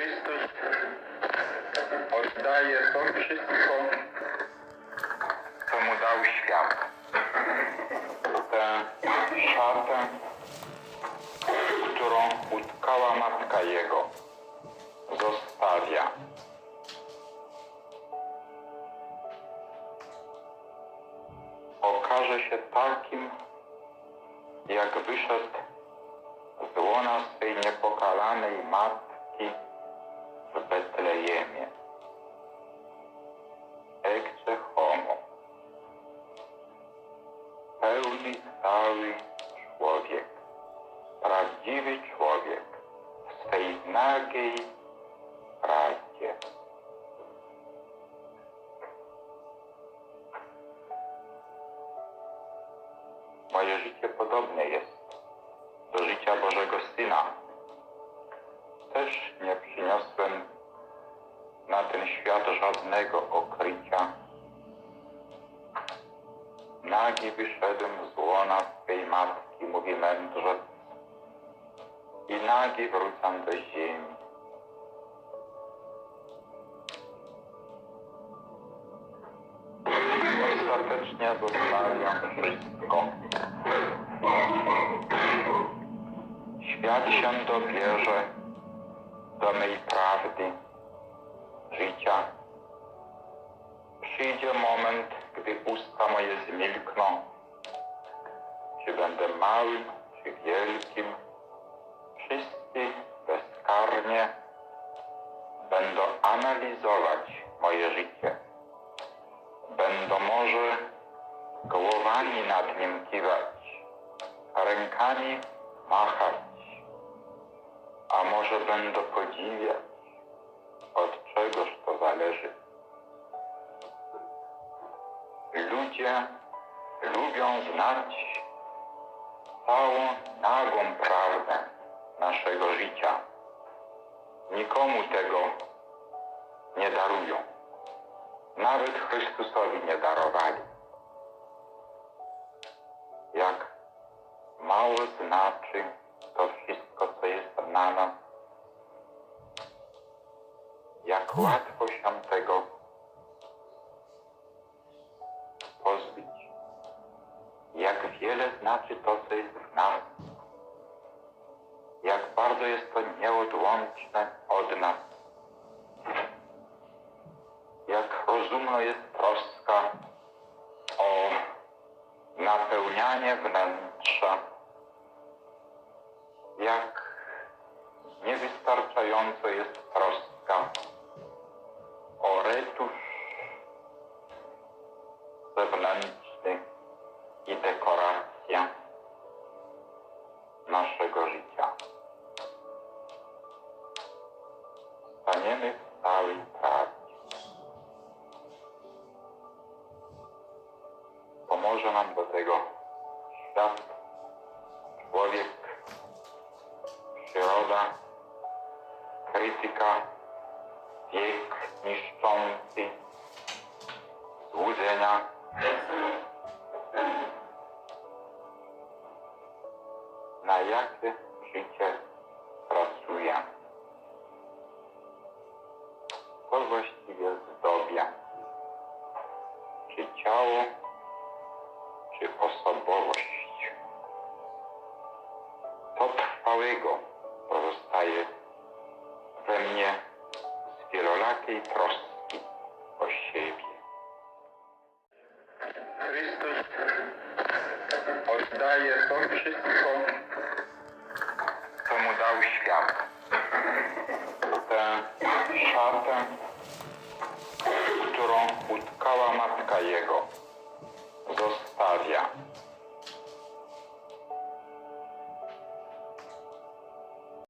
Chrystus oddaje to wszystko, co mu dał świat. Tę szatę, którą utkała matka jego, zostawia. Okaże się takim, jak wyszedł z łona swej niepokalanej matki w Betlejemie. Ecce homo. Pełny cały człowiek, prawdziwy człowiek w swej nagiej prawdzie. Moje życie podobne jest do życia Bożego Syna. Też nie przyniosłem na ten świat żadnego okrycia. Nagi wyszedłem z łona swej matki, mówi mędrzec, i nagi wrócam do ziemi. Ostatecznie zostawiam wszystko. Świat się dobierze do mej prawdy, życia. Przyjdzie moment, gdy usta moje zmilkną. Czy będę małym, czy wielkim, wszyscy bezkarnie będą analizować moje życie. Będą może głowami nad nim kiwać, a rękami machać, może będą podziwiać, od czegoż to zależy. Ludzie lubią znać całą nagą prawdę naszego życia. Nikomu tego nie darują. Nawet Chrystusowi nie darowali. Jak mało znaczy to wszystko, co jest na nas. Jak łatwo się tego pozbyć. Jak wiele znaczy to, co jest w nas. Jak bardzo jest to nieodłączne od nas. Jak rozumna jest troska o napełnianie wnętrza. Jak niewystarczająco jest troska zewnętrzny i dekoracja naszego życia. Staniemy w całej prawdzie. Pomoże nam do tego świat, człowiek, przyroda, krytyka, wiek niszczący, złudzenia. Na jakie życie pracuje? Co właściwie zdobia? Czy ciało, czy osobowość? Co trwałego pozostaje we mnie z wielolakiej Chrystus oddaje to wszystko, co mu dał świat. Tę szatę, którą utkała matka jego, zostawia.